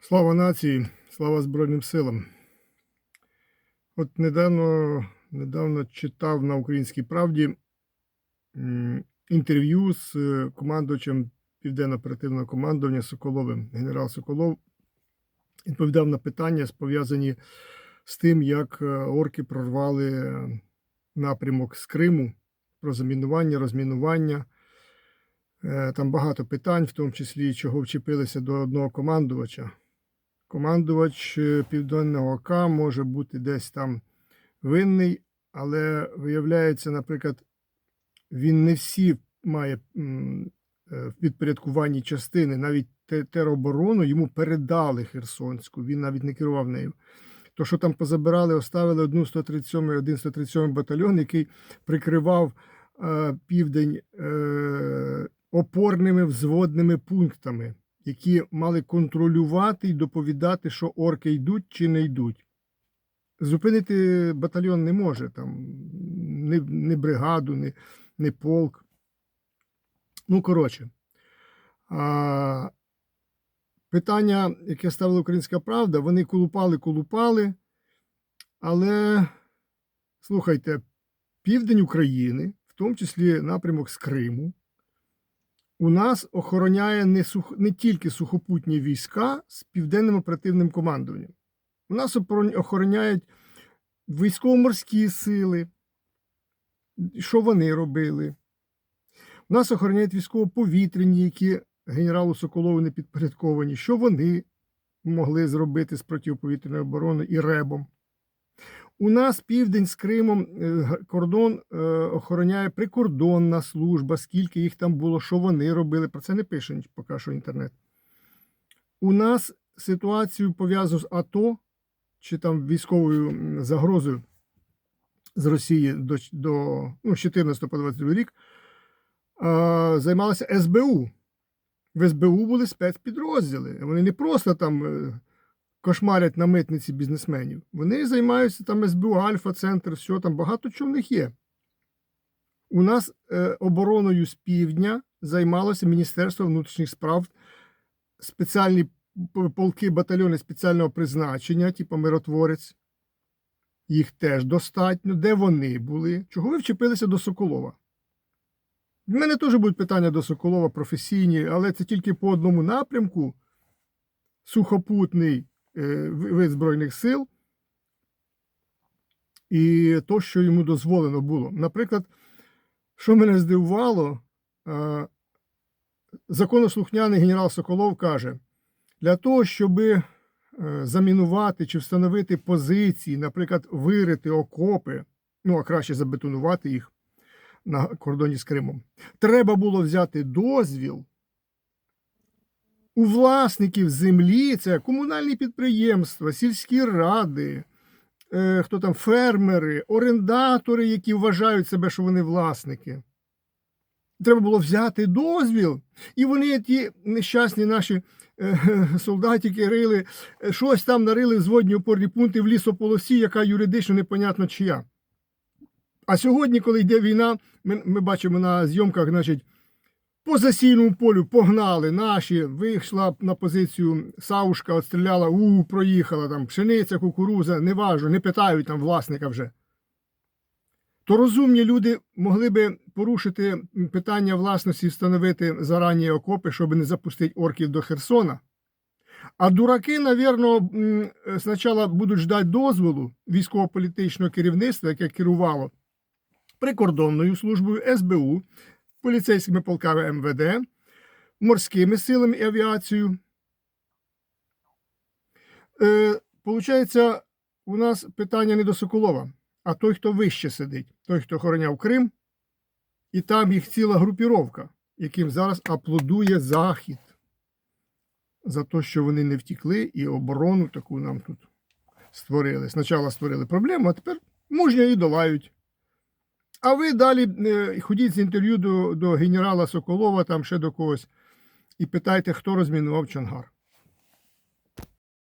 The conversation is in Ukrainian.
Слава нації, слава Збройним силам. От недавно, недавно читав на Українській правді інтерв'ю з е, командувачем Південно-оперативного командування Соколовим. Генерал Соколов відповідав на питання, пов'язані з тим, як е, орки прорвали е, напрямок з Криму про замінування, розмінування. Там багато питань, в тому числі чого вчепилися до одного командувача. Командувач е, Південного ОК може бути десь там винний, але виявляється, наприклад, він не всі має е, в підпорядкуванні частини, навіть тероборону йому передали Херсонську, він навіть не керував нею. То, що там позабирали, оставили одну 137 один 137 батальйон, який прикривав е, південь е, опорними взводними пунктами, які мали контролювати і доповідати, що орки йдуть чи не йдуть. Зупинити батальйон не може, там не, не бригаду, не, не полк. Ну, коротше. А, питання, яке ставила Українська Правда, вони колупали, колупали, але слухайте, південь України, в тому числі напрямок з Криму, у нас охороняє не, сух... не тільки сухопутні війська з південним оперативним командуванням. У нас охороняють військово-морські сили. Що вони робили? У нас охороняють військово-повітряні, які генералу Соколову не підпорядковані. Що вони могли зробити з протиповітряної оборони і ребом? У нас південь з Кримом е, кордон е, охороняє прикордонна служба, скільки їх там було, що вони робили. Про це не пише поки що інтернет. У нас ситуацію пов'язану з АТО чи там військовою загрозою з Росії до, до ну, 14 по 22 рік займалася СБУ. В СБУ були спецпідрозділи. Вони не просто там е, кошмарять на митниці бізнесменів. Вони займаються там СБУ, Альфа, Центр, все там багато чого в них є. У нас е, обороною з півдня займалося Міністерство внутрішніх справ, спеціальні полки, батальйони спеціального призначення, типу миротворець. Їх теж достатньо. Де вони були? Чого ви вчепилися до Соколова? В мене теж будуть питання до Соколова професійні, але це тільки по одному напрямку. Сухопутний вид Збройних сил і то, що йому дозволено було. Наприклад, що мене здивувало, е, законослухняний генерал Соколов каже: для того, щоб замінувати чи встановити позиції, наприклад, вирити окопи, ну а краще забетонувати їх на кордоні з Кримом, треба було взяти дозвіл у власників землі, це комунальні підприємства, сільські ради, е, хто там, фермери, орендатори, які вважають себе, що вони власники. Треба було взяти дозвіл, і вони, ті нещасні наші е, солдатики, рили, е, щось там нарили в зводні опорні пункти в лісополосі, яка юридично непонятно чия. А сьогодні, коли йде війна, ми, ми бачимо на зйомках, значить, по засійному полю погнали наші, вийшла на позицію Саушка, отстріляла, у, проїхала там, пшениця, кукуруза, неважно, не питають там власника вже. То розумні люди могли би порушити питання власності, встановити зарані окопи, щоб не запустити орків до Херсона. А дураки, навірно, е, спочатку будуть ждати дозволу військово-політичного керівництва, яке керувало прикордонною службою СБУ, поліцейськими полками МВД, морськими силами і авіацією. Е, Получається, у нас питання не до Соколова, а той, хто вище сидить, той, хто охороняв Крим, і там їх ціла групіровка, яким зараз аплодує Захід за те, що вони не втікли і оборону таку нам тут створили. Спочатку створили проблему, а тепер мужньо її долають. А ви далі е, ходіть з інтерв'ю до, до генерала Соколова, там ще до когось, і питайте, хто розмінував Чонгар.